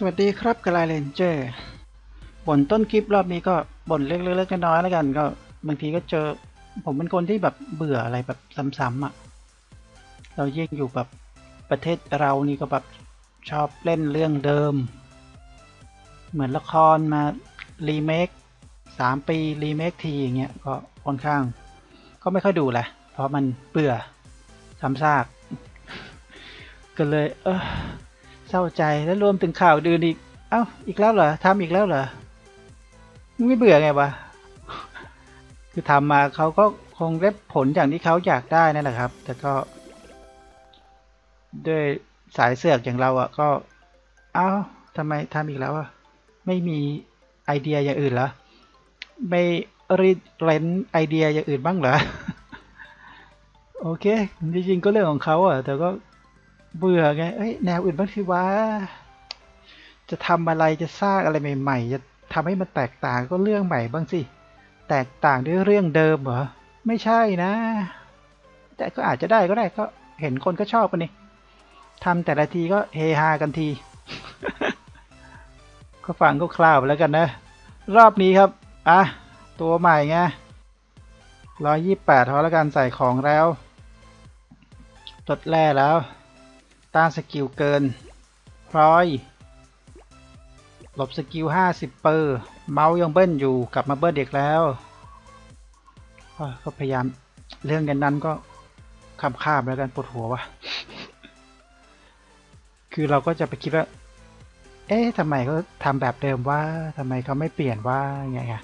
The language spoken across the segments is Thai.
สวัสดีครับกลายเลนเจอร์บ่นต้นคลิปรอบนี้ก็บ่นเล็กๆน้อยๆแล้วกันก็บางทีก็เจอ ผมเป็นคนที่แบบเบื่ออะไรแบบซ้ำๆอะ เรายิ่งอยู่แบบประเทศเรานี่ก็แบบชอบเล่นเรื่องเดิม เหมือนละครมารีเมคสามปีรีเมคทีอย่างเงี้ยก็ค่อนข้าง ก็ไม่ค่อยดูแหละ เพราะมันเบื่อซ้ำซากก็เลย เออ เศร้าใจแล้วรวมถึงข่าวดื่นอีก เอ้า อีกแล้วเหรอทำอีกแล้วเหรอไม่เบื่อไงวะคือทำมาเขาก็คงได้ผลอย่างที่เขาอยากได้นั่นแหละครับ แต่ก็ ด้วยสายเสือกอย่างเราอะ่ะ ก็เอ้าทำไมทำอีกแล้วอะ่ะไม่มีไอเดียอย่างอื่นเหรอไม่รีเรนไอเดียอย่างอื่นบ้างเหรอโอเคจริงๆก็เรื่องของเขาอะ แต่ก็ เบื่อไงเอ้ยแนวอื่นบ้างสิวะจะทำอะไรจะสร้างอะไรใหม่ๆ จะทำให้มันแตกต่างก็เรื่องใหม่บ้างสิ แตกต่างด้วยเรื่องเดิมเหรอ ไม่ใช่นะ แต่ก็อาจจะได้ก็ได้ก็เห็นคนก็ชอบกันนี่ทำแต่ละทีก็เฮฮากันที ก็ฟังก็คร่าวไปแล้วกันนะ รอบนี้ครับอะตัวใหม่ไงร้อยยี่แปดพอแล้วกันใส่ของแล้วลดแร่แล้ว ต้านสกิลเกินพร้อยหลบสกิล 50 เปอร์ เมาส์ยังเบิ้ลอยู่กลับมาเบิ้ลเด็กแล้วก็พยายามเรื่องกันนั้นก็คำข้ามแล้วกันปวดหัววะคือเราก็จะไปคิดว่า เอ๊ะทำไมเขาทำแบบเดิมว่าทำไมเขาไม่เปลี่ยนว่าไงไง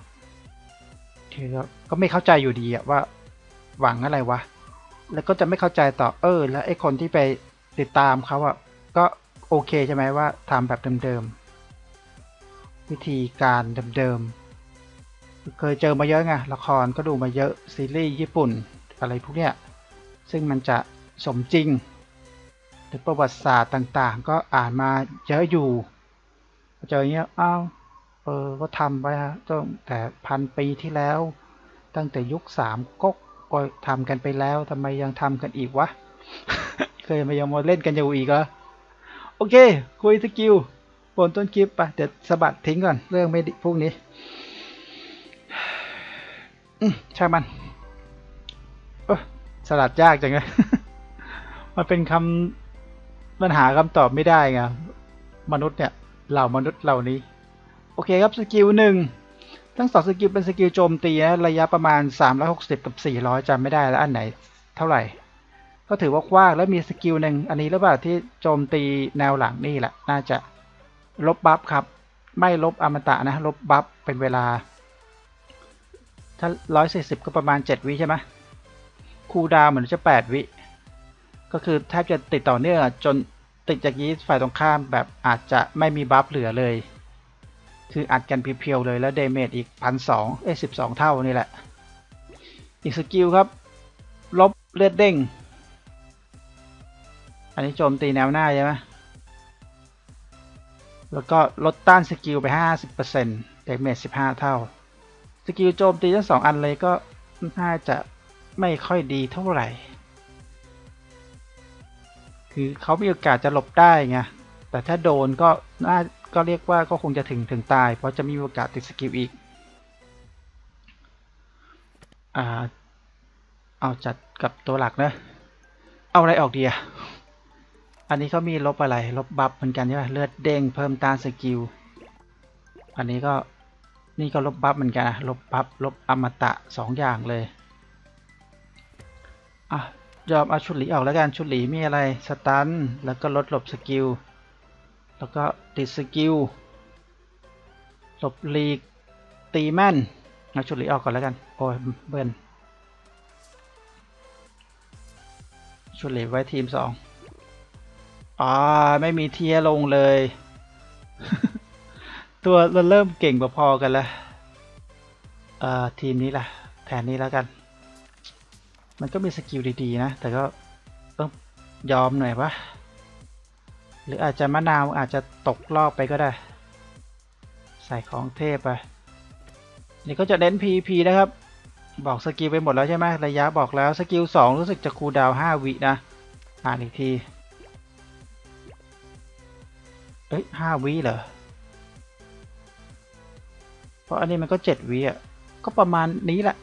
คือก็ไม่เข้าใจอยู่ดีอะว่า หวังอะไรวะ แล้วก็จะไม่เข้าใจต่อเออ แล้วไอ้คนที่ไป ติดตามเขาอะก็โอเคใช่ไหมว่าทำแบบเดิมๆ วิธีการเดิมๆ เคยเจอมาเยอะไงละครก็ดูมาเยอะ ซีรีส์ญี่ปุ่นอะไรพวกเนี้ย ซึ่งมันจะสมจริงหรือประวัติศาสตร์ต่างๆ ก็อ่านมาเยอะอยู่เจออย่างเงี้ยอ้าวเออก็ทำไปฮะตั้งแต่พันปีที่แล้ว ตั้งแต่ยุคสามก๊กก็ทำกันไปแล้วทำไมยังทำกันอีกวะ เคยมายังมาเล่นกันอยู่อีกเหรอโอเค คุยสกิลบนต้นคลิปไปเดี๋ยวสะบัดทิ้งก่อน เรื่องไม่ดีพวกนี้อืมช่มันสลัดยากจังเลยมันเป็นคำปัญหาคำตอบไม่ได้ไงมนุษย์เนี่ยเหล่ามนุษย์เหล่านี้ โอเคครับสกิลหนึ่งทั้งสองสกิลเป็นสกิลโจมตีนะระยะประมาณ 360 กับ 400จำไม่ได้แล้วอันไหนเท่าไหร่ ก็ถือว่ากว้างแล้วมีสกิลหนึ่งอันนี้หรือเปล่าที่โจมตีแนวหลังนี่แหละ น่าจะลบบัฟครับ ไม่ลบอมตะนะ ลบบัฟเป็นเวลา ถ้า 140 ก็ประมาณ 7 วิใช่ไหมคูดาวเหมือนจะ 8 วิ ก็คือแทบจะติดต่อเนื่องจนติดจากยีฝ่ายตรงข้ามแบบอาจจะไม่มีบัฟเหลือเลย คืออัดกันเพียวๆเลยแล้วเดเมจอีกพันสองเอ้สิบสองเท่านี่แหละ อีกสกิลครับ ลบเลือดเด้ง อันนี้โจมตีแนวหน้าใช่ไหมแล้วก็ลดต้านสกิลไป 50%เดเมจ15 เท่า สกิลโจมตีทั้งสองอันเลยก็น่าจะไม่ค่อยดีเท่าไหร่ คือเขามีโอกาสจะหลบได้ไง แต่ถ้าโดนก็น่าก็เรียกว่าก็คงจะถึงถึงตาย เพราะจะมีโอกาสติดสกิลอีก อ่า เอาจัดกับตัวหลักนะ เอาอะไรออกดีอะ อันนี้เขามีลบอะไร ลบบัฟเหมือนกันใช่ไหมเลือดเด้งเพิ่มต้านสกิล อันนี้ก็นี่ก็ลบบัฟเหมือนกันนะลบบัฟลบอมตะสองอย่างเลย อะ ยอมเอาชุดหลีออกแล้วกัน ชุดหลีมีอะไร สตัน แล้วก็ลดหลบสกิล แล้วก็ติดสกิล หลบลีก ตีแม่น เอาชุดหลีออกก่อนแล้วกัน โอ้ยเบิร์นชุดหลีไว้ทีมส องอ่าไม่มีเทียลงเลย ตัวเราเริ่มเก่งพอๆกันแล้วเอ่อทีมนี้ล่ะ แทนนี้แล้วกัน มันก็มีสกิลดีๆนะ แต่ก็ต้องยอมหน่อยวะหรืออาจจะมะนาวอาจจะตกรอบไปก็ได้ ใส่ของเทพไปนี่ก็จะเน้น PVP นะครับ บอกสกิลไปหมดแล้วใช่ไหมระยะบอกแล้วสกิล2รู้สึกจะคูลดาวน์5วินะ อ่านอีกที เอ้ยห้าวิเหรอ เพราะอันนี้มันก็เจ็ดวิอะ ก็ประมาณนี้แหละ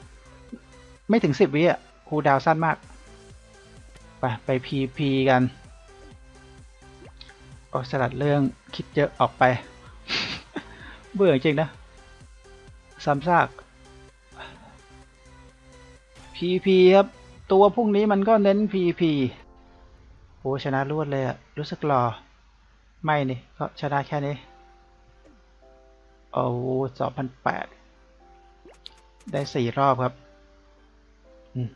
ไม่ถึงสิบวิอะคูดาวสั้นมาก ไปไปพีพีกันโอ้สลัดเรื่องคิดเยอะออกไป เบื่อจริงนะซ้ำซาก PP ครับ ตัวพวกนี้มันก็เน้น PP โอ้ชนะรวดเลยอะรู้สึกรอ ไม่นี่ก็ชนะแค่นี้ โอ้สองพันแปดได้สี่รอบครับ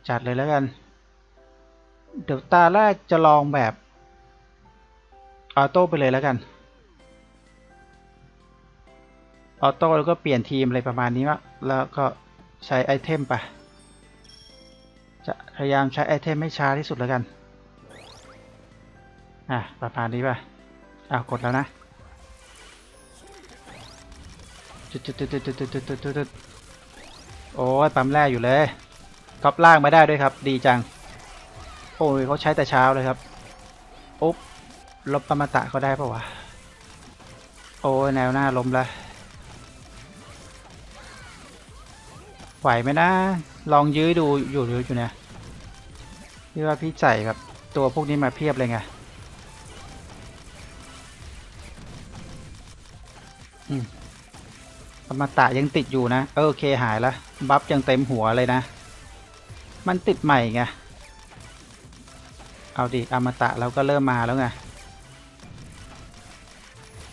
จัดเลยแล้วกัน เดี๋ยวตาแรกจะลองแบบออโต้ไปเลยแล้วกัน ออโต้แล้วก็เปลี่ยนทีมอะไรประมาณนี้วะแล้วก็ใช้ไอเทมไป จะพยายามใช้ไอเทมให้ช้าที่สุดแล้วกัน อะ ประมาณนี้ป่ะ อ้าวกดแล้วนะจุดจุดจุดจุดจุดจุดจุดจุดโอ้ยปั๊มแรกอยู่เลยก๊อปล่างม่ได้ด้วยครับ ดีจังโอ้ยเขาใช้แต่เช้าเลยครับอุ๊บลบปรมาตะเขาได้ปะวะโอ้ยแนวหน้าล้มละไหวไหมนะ ลองยื้อดูอยู่อยู่อยู่เนี่ยพี่ว่าพี่ใส่แบบตัวพวกนี้มาเพียบเลยไง อืมปรมาตะยังติดอยู่นะเออโอเคหายละบัฟยังเต็มหัวเลยนะ มันติดใหม่ไง เอาดิอมตะเราก็เริ่มมาแล้วไง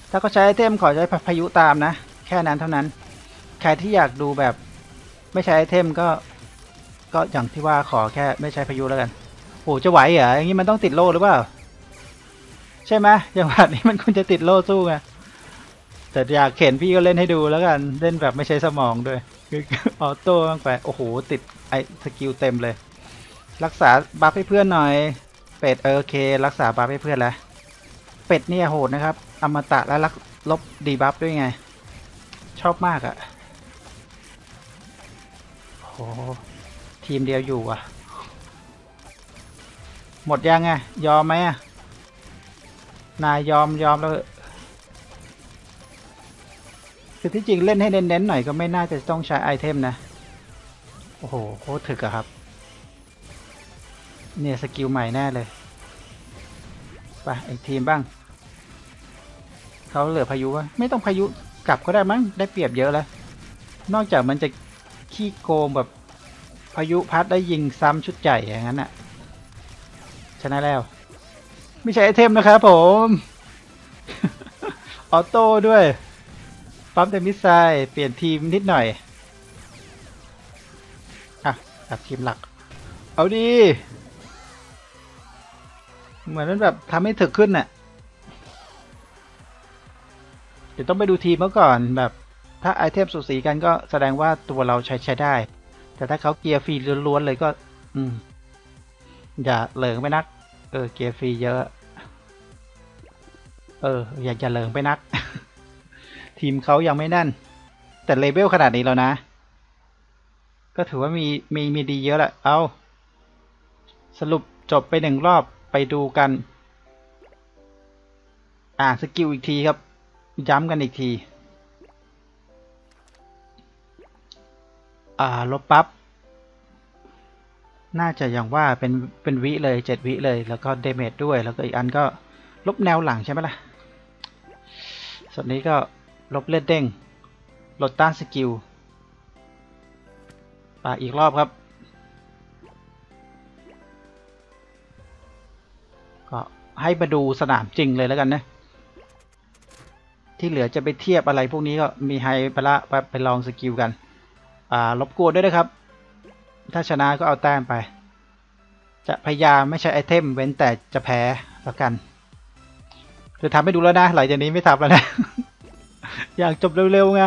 ถ้าเขาใช้ไอเทมขอใช้พายุตามนะ แค่นั้นเท่านั้น ใครที่อยากดูแบบไม่ใช้ไอเทมก็ก็อย่างที่ว่าขอแค่ไม่ใช้พายุแล้วกันโอ้จะไหวเหรออย่างนี้มันต้องติดโล่หรือเปล่า ใช่ไหมอย่างแบบนี้มันควรจะติดโล่สู้ไง แต่อยากเข็นพี่ก็เล่นให้ดูแล้วกัน เล่นแบบไม่ใช้สมองด้วยออโต้บ้างไปโอ้โห ติดไอสกิลเต็มเลย รักษาบัฟให้เพื่อนหน่อย เป็ดเออโอเค รักษาบัฟให้เพื่อนแล้วเป็ดเนี่ยโหดนะครับ อมตะและรักลบดีบัฟด้วยไง ชอบมากอะ่ะโหทีมเดียวอยู่อะ หมดยังไงยอมไหมอะนายยอมยอมแล้ว คือที่จริงเล่นให้เน้นๆหน่อยก็ไม่น่าจะต้องใช้ไอเทมนะ โอ้โหโคตรถึกอะครับ เนี่ยสกิลใหม่แน่เลยไปอีกทีมบ้าง เขาเหลือพายุวะไม่ต้องพายุกลับก็ได้มั้งได้เปรียบเยอะแล้ว นอกจากมันจะขี้โกงแบบพายุพัดได้ยิงซ้ำชุดใหญ่อย่างนั้นอะชนะแล้ว ไม่ใช่ไอเทมนะครับผม ออโต้ด้วย ปั๊มแต่มิสไซล์เปลี่ยนทีมนิดหน่อย อะกลับทีมหลัก เอาดี เหมือนมันแบบทำให้ถึกขึ้นน่ะ เดี๋ยวต้องไปดูทีมเมื่อก่อนแบบถ้าไอเทมสูสีกันก็แสดงว่าตัวเราใช้ใช้ได้ แต่ถ้าเขาเกียร์ฟรีล้วนๆเลยก็ อืม อย่าเหลิงไปนัก เออ เกียร์ฟรีเยอะ เออ อย่าอย่าเหลิงไปนัก ทีมเขายังไม่แน่น แต่เลเวลขนาดนี้แล้วนะ ก็ถือว่ามีมีมีดีเยอะแหละ เอาสรุปจบไปหนึ่งรอบไปดูกัน อ่าสกิลอีกทีครับ ย้ำกันอีกที อ่าลบปับ๊บน่าจะอย่างว่าเป็นเป็นวิเลยเจ็ดวิเลย แล้วก็เดเมจด้วย แล้วก็อีกอันก็ลบแนวหลังใช่ไหมล่ะ ส่วนนี้ก็ ลบเลือดเด้งลดต้านสกิลป่าอีกรอบครับ ก็ให้มาดูสนามจริงเลยแล้วกันนะ ที่เหลือจะไปเทียบอะไรพวกนี้ก็มีไฮไปละไปไปลองสกิลกัน อ่าลบกวนด้วยนะครับ ถ้าชนะก็เอาแต้มไป จะพยายามไม่ใช้ไอเทมเว้นแต่จะแพ้แล้วกันจะทำให้ดูแล้วนะหลังจากนี้ไม่ทำแล้วนะ อยากจบเร็วๆไง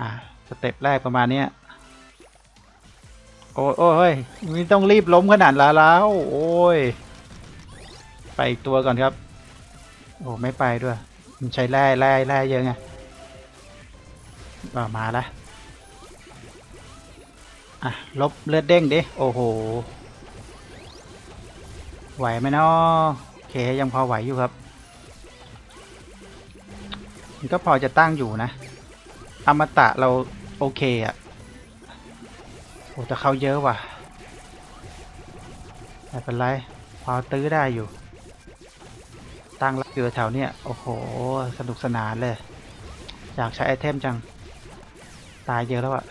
อ่าสเต็ปแรกประมาณเนี้ยโอ้ยโอ้ยไม่ต้องรีบล้มขนาดแล้วโอ้ยไปอีกตัวก่อนครับ โอ้ไม่ไปด้วย มันใช้แร่แร่แร่เยอะไงอ่ามาแล้วอะลบเลือดเด้งดิโอ้โหไหวไหมเนาะโอ เคยังพอไหวอยู่ครับ มันก็พอจะตั้งอยู่นะ อมตะเราโอเคอะโอ้แต่เขาเยอะว่ะไม่เป็นไร พอตื้อได้อยู่ ตั้งรับอยู่แถวเนี้ยโอ้โห สนุกสนานเลย อยากใช้ไอเทมจัง ตายเยอะแล้วอะ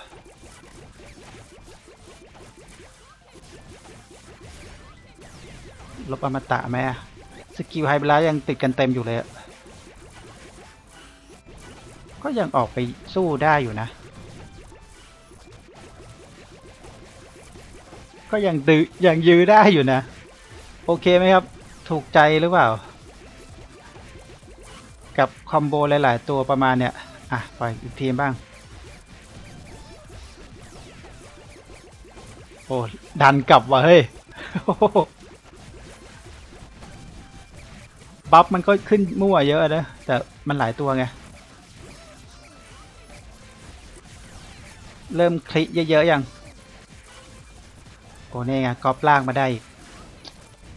ลบอมตะไหมอะ สกิลไฮเบลายังติดกันเต็มอยู่เลยก็ยังออกไปสู้ได้อยู่นะ ก็ยังดื้อยังยื้อได้อยู่นะ โอเคไหมครับ ถูกใจหรือเปล่า กับคอมโบหลาย ๆ ตัวประมาณเนี้ยอะปล่อยอีกทีมบ้าง โอ้ ดันกลับว่ะเฮ้ย บัฟมันก็ขึ้นมั่วเยอะนะแต่มันหลายตัวไง เริ่มคลิเยอะๆยัง โอ้นี่ไงก๊อปล่างมาได้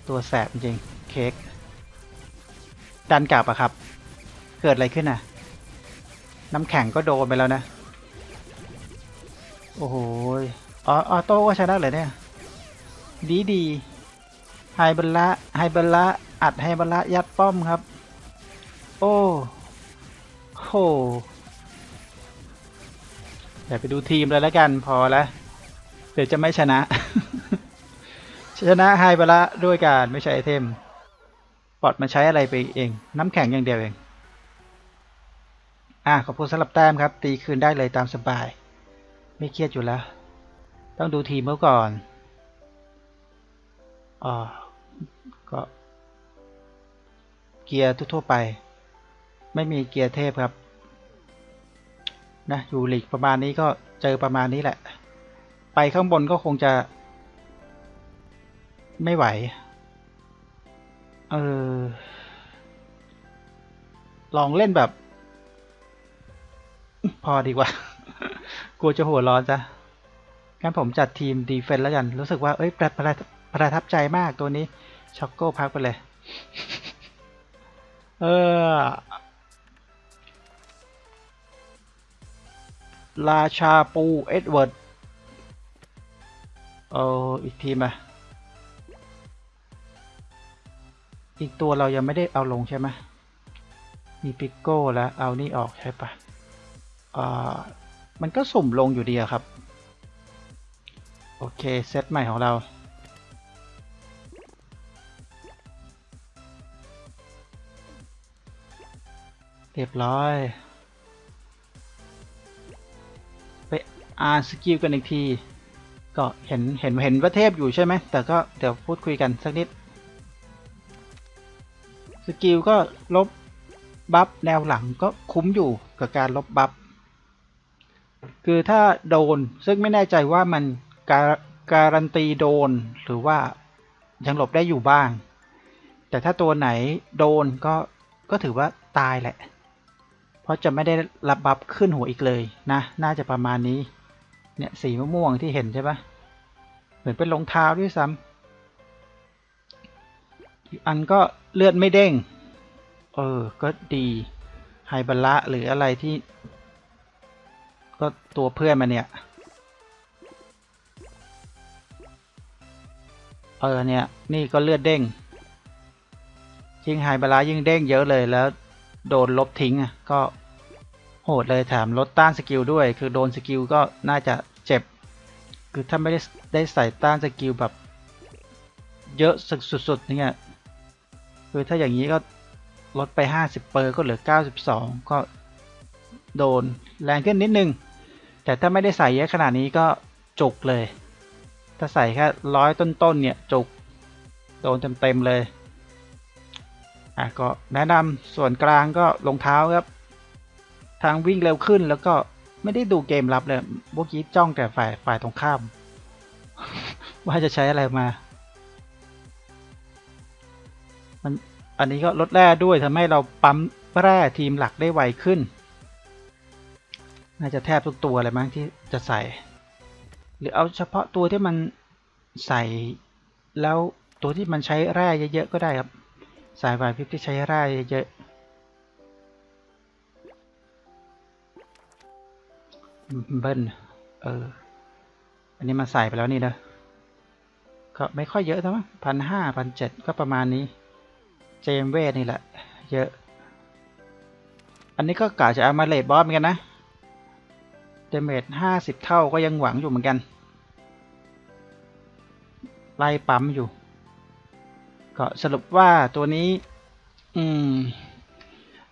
ตัวแสบจริงเค้กดันกลับอะครับ เกิดอะไรขึ้นน่ะน้ำแข็งก็โดนไปแล้วนะ โอ้โหอ๋อออโต้ก็ชนะเลยเนี่ย ดีดีไฮบัลละไฮบัลละ อัดไฮบัลละยัดป้อมครับ โอ้โหเดี๋ยวไปดูทีมเลยแล้วกันพอแล้วเดี๋ยวจะไม่ชนะ ชนะไฮบัลละด้วยการไม่ใช้ไอเทมปอดมันใช้อะไรไปเอง น้ำแข็งอย่างเดียวเอง อะขอบคุณสำหรับแต้มครับ ตีคืนได้เลยตามสบาย ไม่เครียดอยู่แล้ว ต้องดูทีมเมื่อก่อนอ๋อก็ เกียร์ทั่วไป ไม่มีเกียร์เทพครับนะอยู่หลีกประมาณนี้ก็เจอประมาณนี้แหละ ไปข้างบนก็คงจะ ไม่ไหว เออ ลองเล่นแบบ พอดีกว่า กลัวจะหัวร้อนจ้ะงั้นผมจัดทีมดีเฟนต์แล้วกัน รู้สึกว่า เอ้ย ประประประทับใจมากตัวนี้ ช็อกโก้พักไปเลย เออ ราชาปูเอ็ดเวิร์ด เอาอีกทีมา อีกตัวเรายังไม่ได้เอาลงใช่ไหมมีปิโก้แล้ว เอานี่ออกใช่ปะอ่า มันก็สุ่มลงอยู่ดีครับ โอเค เซตใหม่ของเรา เรียบร้อย ไปอ่านสกิลกันอีกที ก็เห็นเห็นเห็นว่าเทพอยู่ใช่ไหม แต่ก็เดี๋ยวพูดคุยกันสักนิด สกิลก็ลบบัฟแนวหลังก็คุ้มอยู่กับการลบบัฟ คือถ้าโดนซึ่งไม่แน่ใจว่ามันการการันตีโดนหรือว่ายังหลบได้อยู่บ้าง แต่ถ้าตัวไหนโดนก็ก็ถือว่าตายแหละ ราะจะไม่ได้รับบัฟขึ้นหัวอีกเลยนะ น่าจะประมาณนี้ เนี่ยสีม่วงที่เห็นใช่ปะเหมือนเป็นรองเท้าด้วยซ้ำอีกอันก็เลือดไม่เด้ง เออ ก็ดีไฮบัลละหรืออะไรที่ ก็ตัวเพื่อนมาเนี่ย เออเนี่ย นี่ก็เลือดเด้งยิ่งไฮบาลายิ่งเด้งเยอะเลยแล้วโดนลบทิ้งอะก็ หดเลยแถมลดต้านสกิลด้วย คือโดนสกิลก็น่าจะเจ็บ คือถ้าไม่ได้ได้ใส่ต้านสกิลแบบ เยอะสุดๆเนี่ยคือถ้าอย่างนี้ก็ลดไป 50 เปอร์ก็เหลือ 92 ก็โดนแรงขึ้นนิดนึง แต่ถ้าไม่ได้ใส่เยอะขนาดนี้ก็จุกเลย ถ้าใส่แค่ร้อยต้นๆเนี่ยจุก โดนเต็มๆเลย อะก็แนะนำส่วนกลางก็รองเท้าครับ ทางวิ่งเร็วขึ้นแล้วก็ไม่ได้ดูเกมรับเลยเมื่อกี้จ้องแต่ฝ่ายฝ่ายตรงข้าม ว่าจะใช้อะไรมา มันอันนี้ก็ลดแร่ด้วยทำให้เราปั๊มแร่ทีมหลักได้ไวขึ้น น่าจะแทบทุกตัวเลยมั้งที่จะใส่ หรือเอาเฉพาะตัวที่มันใส่แล้วตัวที่มันใช้แร่เยอะๆก็ได้ครับ สายไหวพริบที่ใช้แร่เยอะๆ เบิ้ลเออ อันนี้มาใส่ไปแล้วนี่นะก็ไม่ค่อยเยอะนะมั้งพันห้าพันเจ็ดก็ประมาณนี้ เจมเวทนี่แหละ เยอะ อันนี้ก็กะจะเอามาเลดบอสเหมือนกันนะเดเมจห้าสิบเท่าก็ยังหวังอยู่เหมือนกัน ไล่ปั๊มอยู่ ก็สรุปว่าตัวนี้ อืม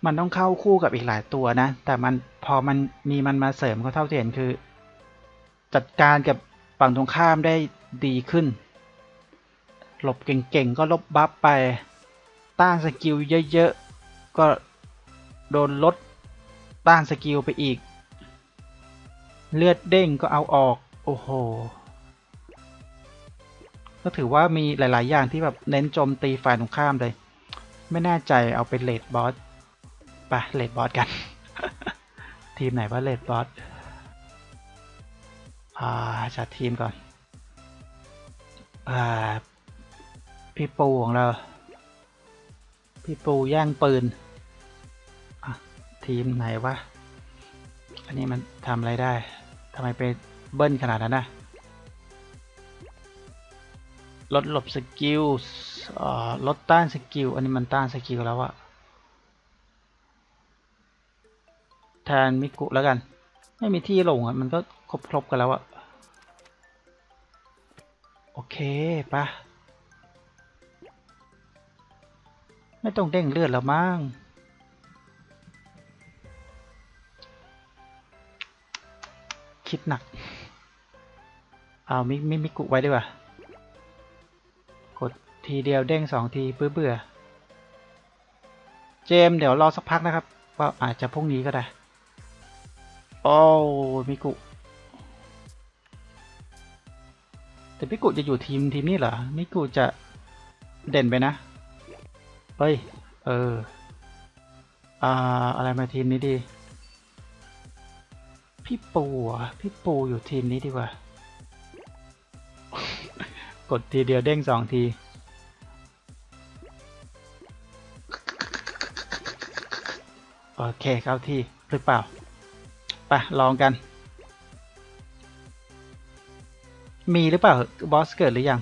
มันต้องเข้าคู่กับอีกหลายตัวนะ แต่มันพอมันมีมันมาเสริมก็เท่าที่เห็นคือ จัดการกับฝั่งตรงข้ามได้ดีขึ้น หลบเก่งๆ ก็ลบบัฟไป ต้านสกิลเยอะๆ ก็โดนลดต้านสกิลไปอีก เลือดเด้งก็เอาออก โอ้โห ก็ถือว่ามีหลายๆ อย่างที่แบบเน้นโจมตีฝ่ายตรงข้ามเลย ไม่แน่ใจเอาเป็นเลดบอส ไปเลดบอสกัน ทีมไหนว่าเลดบอสอ่าจัดทีมก่อนอ่าพี่ปูของเรา พี่ปูย่างปืนทีมไหนวะ อันนี้มันทำอะไรได้ทำไมไปเบิ้ลขนาดนั้นนะลดหลบสกิลลดต้านสกิล อันนี้มันต้านสกิลแล้วอะ แทนมิกุแล้วกัน ไม่มีที่ลงอะ มันก็ครบครบกันแล้วอะ โอเคปะไม่ต้องเด้งเลือดแล้วมั้งคิดหนัก เอามิมิมิกุไว้ดีกว่า กดทีเดียวเด้งสองทีเบื่อเบื่อเจมเดี๋ยวรอสักพักนะครับว่าอาจจะพรุ่งนี้ก็ได้ โอ้มิกุ แต่มิกุจะอยู่ทีมทีมนี้เหรอ มิกุจะเด่นไปนะ เฮ้ย เออ อ่า อะไรมาทีมนี้ดี พี่ปูอะพี่ปูอยู่ทีมนี้ดีกว่า กดทีเดียวเด้งสองทีโอเคเข้าที่หรือเปล่า ไปลองกัน มีหรือเปล่า บอสเกิดหรือยัง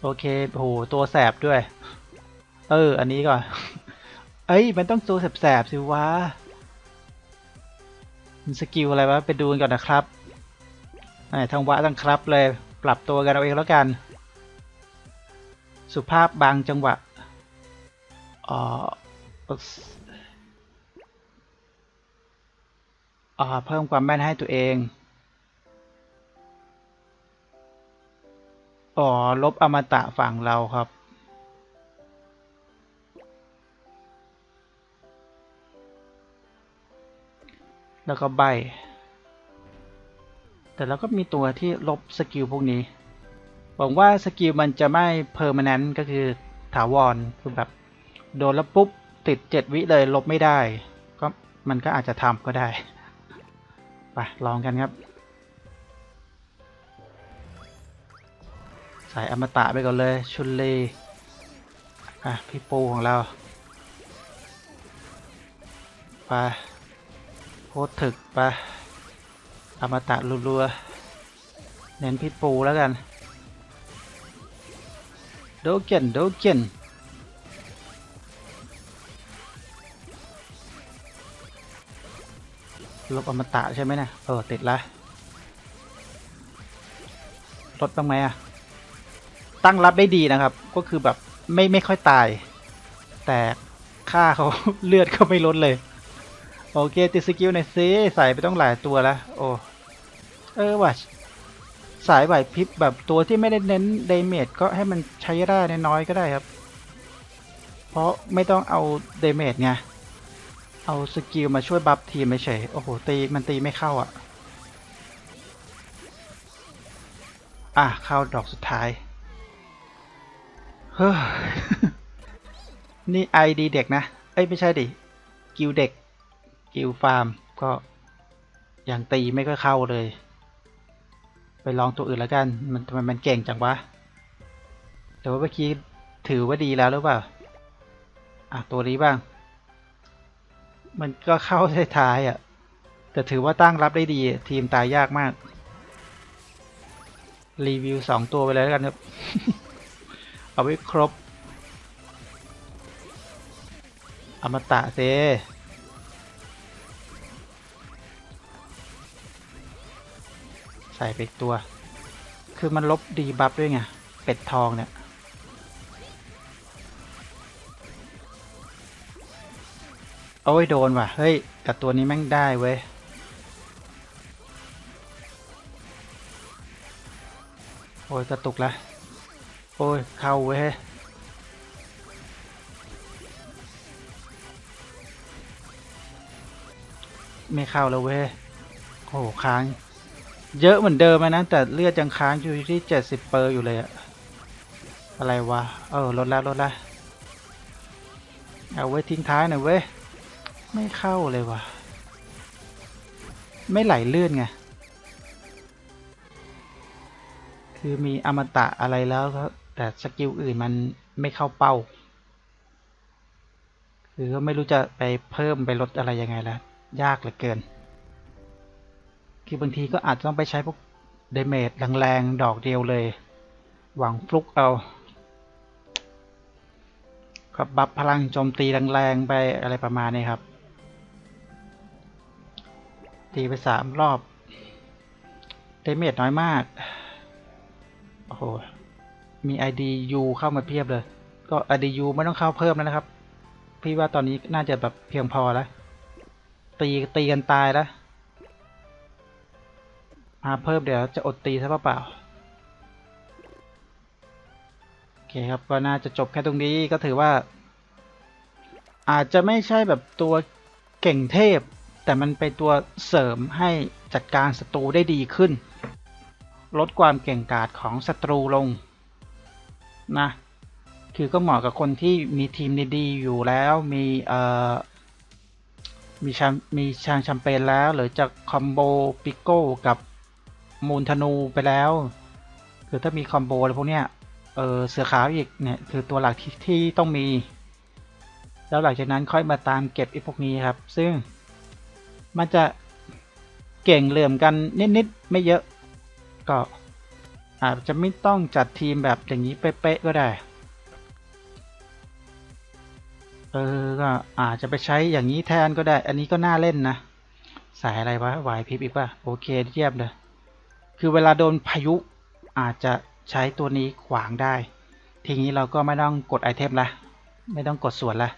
โอเคโหตัวแสบด้วย เออ อันนี้ก่อน เอ้ย มันต้องตัวแสบๆสิวะมันสกิลอะไรวะ ไปดูกันก่อนนะครับไหนทางวะทางครับเลย ปรับตัวกันเอาเองแล้วกัน สุภาพบางจังหวะอ่ออ่า เพิ่มความแม่นให้ตัวเองอ๋อลบอมตะฝั่งเราครับ แล้วก็ใบ แต่เราก็มีตัวที่ลบสกิลพวกนี้หวังว่าสกิลมันจะไม่เพอร์มานนต์ก็คือถาวรคือแบบโดนแล้วปุ๊บ ติดเจ็ดวิเลยลบไม่ได้ ก็มันก็อาจจะทำก็ได้ ไปลองกันครับใส่อมตะไปก่อนเลย ชุนเลอะพี่ปูของเราไปโคตรถึกไปอมตะรัวๆเน้นพี่ปูแล้วกัน โดเกนโดเกน ลบอมตะใช่ไหมเนะเออติดละลดบ้างไหมอะตั้งรับได้ดีนะครับ ก็คือแบบไม่ไม่ค่อยตาย แต่ค่าเขาเลือดเขาไม่ลดเลย โอเคติดสกิลหน่อยซิใส่ไปต้องหลายตัวแล้วโอ้เออว่ะสายไหวพริบแบบตัวที่ไม่ได้เน้นเดเมจก็ให้มันใช้ได้น้อยก็ได้ครับ เพราะไม่ต้องเอาเดเมจไง เอาสกิลมาช่วยบัฟทีมเฉยโอ้โห ตีมันตีไม่เข้าอะ อะ เข้าดอกสุดท้าย เฮ้ยนี่ไอดีเด็กนะ เอ้ย ไม่ใช่ดิ กิลเด็ก กิลฟาร์ม ก็ยังตีไม่ก็เข้าเลย ไปลองตัวอื่นแล้วกัน มันทำไมมันเก่งจังวะ แต่ว่าเมื่อกี้ถือว่าดีแล้วหรือเปล่า อะ ตัวนี้บ้าง มันก็เข้าท้ายๆอะ แต่ถือว่าตั้งรับได้ดี ทีมตายยากมาก รีวิวสองตัวไปเลยแล้วกันครับ เอาไว้ครบ อมตะเซใส่ไปตัว คือมันลบดีบัฟด้วยไง เป็ดทองเนี่ย โอ้ยโดนว่ะ เฮ้ยกับตัวนี้แม่งได้เว้ย โอ้ยกระตุกละ โอ้ย เข้าเว้ยไม่เข้าแล้วเว้ย โอ้โหค้าง เยอะเหมือนเดิมนะ แต่เลือดยังค้างอยู่ที่เจ็ดสิบเปอร์อยู่เลยอะอะไรวะ เออลดแล้วลดแล้วเอาไว้ทิ้งท้ายหน่อยเว้ย ไม่เข้าเลยวะไม่ไหลเลื่อนไง คือมีอมตะอะไรแล้วก็แต่สกิลอื่นมันไม่เข้าเป้า คือก็ไม่รู้จะไปเพิ่มไปลดอะไรยังไงแล้ว ยากเหลือเกิน คือบางทีก็อาจจะต้องไปใช้พวกเดเมจแรงๆ ดอกเดียวเลย หวังฟลุกเอากับบัฟพลังโจมตีแรงๆ ไปอะไรประมาณนี้ครับ ตีไปสามรอบเดเมจน้อยมาก โอ้โห มี IDU เข้ามาเพียบเลย ก็ IDU ไม่ต้องเข้าเพิ่มแล้วนะครับ พี่ว่าตอนนี้น่าจะแบบเพียงพอแล้ว ตีตีกันตายแล้ว มาเพิ่มเดี๋ยวจะอดตีซะเปล่าโอเคครับ ก็น่าจะจบแค่ตรงนี้ก็ถือว่า อาจจะไม่ใช่แบบตัวเก่งเทพ แต่มันเป็นตัวเสริมให้จัดการศัตรูได้ดีขึ้น ลดความเก่งกาจของศัตรูลงนะคือก็เหมาะกับคนที่มีทีมดีๆอยู่แล้วมีเอ่อมีชามมีชางแชมเปญแล้ว หรือจะคอมโบปิโก้กับมูลธนูไปแล้ว คือถ้ามีคอมโบอะไรพวกเนี้ยเออเสือขาวอีกเนี่ยคือตัวหลักที่ที่ต้องมี แล้วหลังจากนั้นค่อยมาตามเก็บไอ้พวกนี้ครับ ซึ่ง มันจะเก่งเหลื่อมกันนิดๆไม่เยอะ ก็อาจจะไม่ต้องจัดทีมแบบอย่างนี้เป๊ะๆก็ได้ เออก็อาจจะไปใช้อย่างนี้แทนก็ได้ อันนี้ก็น่าเล่นนะ สายอะไรวะวายพิบอีกป่ะโอเคเยี่ยมเลย คือเวลาโดนพายุอาจจะใช้ตัวนี้ขวางได้ ทีนี้เราก็ไม่ต้องกดไอเทมละ ไม่ต้องกดส่วนละ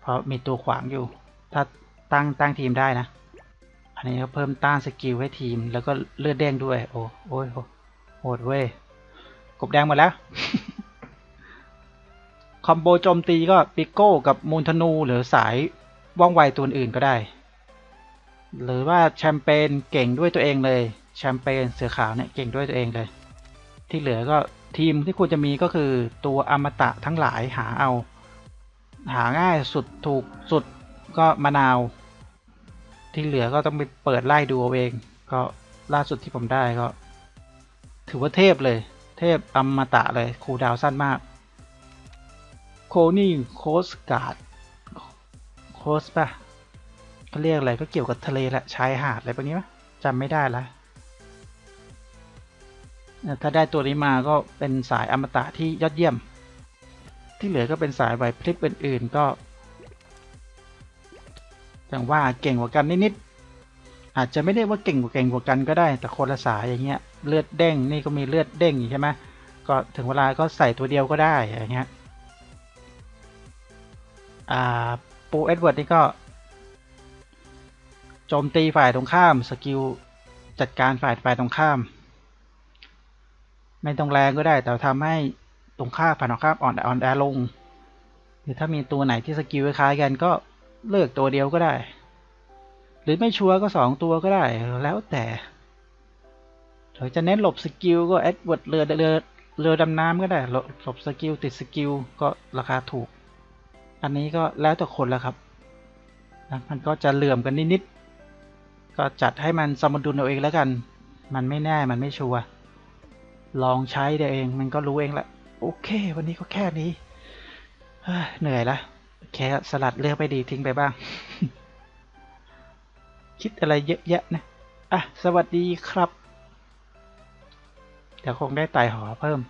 เพราะมีตัวขวางอยู่ ถ้าตั้งตั้งทีมได้นะ อันนี้ก็เพิ่มต้านสกิลให้ทีม แล้วก็เลือดแดงด้วย โอ้โอ้ยโหดเว้ย กบแดงหมดแล้ว คอมโบโจมตีก็ปิโก้กับมูลธนู หรือสายว่องไวตัวอื่นก็ได้ หรือว่าแชมเปญเก่งด้วยตัวเองเลย แชมเปญเสือขาวเนี่ยเก่งด้วยตัวเองเลย ที่เหลือก็ทีมที่ควรจะมีก็คือตัวอมตะทั้งหลายหาเอา หาง่ายสุดถูกสุดก็มะนาว ที่เหลือก็ต้องไปเปิดไล่ดูเอาเอง ก็ล่าสุดที่ผมได้ก็ ถือว่าเทพเลย เทพอมตะเลยคูดาวสั้นมากโคนี่โคสการ์ดโคสป่ะเขาเรียกอะไรก็เกี่ยวกับทะเลแหละชายหาดอะไรแบบนี้ไหมจำไม่ได้ละถ้าได้ตัวนี้มาก็เป็นสายอมตะที่ยอดเยี่ยม ที่เหลือก็เป็นสายไหวพริบอื่นๆก็ อย่างว่าเก่งกว่ากันนิดๆอาจจะไม่ได้ว่าเก่งกว่าเก่งกว่ากันก็ได้ แต่คนละสายอย่างเงี้ยเลือดเด้งนี่ก็มีเลือดเด้งใช่ไหมก็ถึงเวลาก็ใส่ตัวเดียวก็ได้อย่างเงี้ยอ่าปูเอ็ดเวิร์ดนี่ก็โจมตีฝ่ายตรงข้ามสกิลจัดการฝ่ายฝ่ายตรงข้าม ไม่ต้องแรงก็ได้ แต่ทำให้ตรงข้ามฝ่ายตรงข้ามอ่อนอ่อนแอลง หรือถ้ามีตัวไหนที่สกิลคล้ายกันก็ เลือกตัวเดียวก็ได้ หรือไม่ชัวร์ก็สองตัวก็ได้ แล้วแต่หรือจะเน้นหลบสกิลก็เอ็ดเวิร์ดเรือเรือเรือดำน้ำก็ได้หลบสกิลติดสกิลก็ราคาถูก อันนี้ก็แล้วแต่คนแล้วครับนะมันก็จะเหลื่อมกันนิดๆก็จัดให้มันสมดุลเอาเองแล้วกัน มันไม่แน่มันไม่ชัวร์ลองใช้เดี๋ยวเองมันก็รู้เองแหละโอเค วันนี้ก็แค่นี้เฮ้ยเหนื่อยละ แค่สลัดเลือกไปดีทิ้งไปบ้าง คิดอะไรเยอะแยะนะอะ สวัสดีครับ เดี๋ยวคงได้ไต่หอเพิ่ม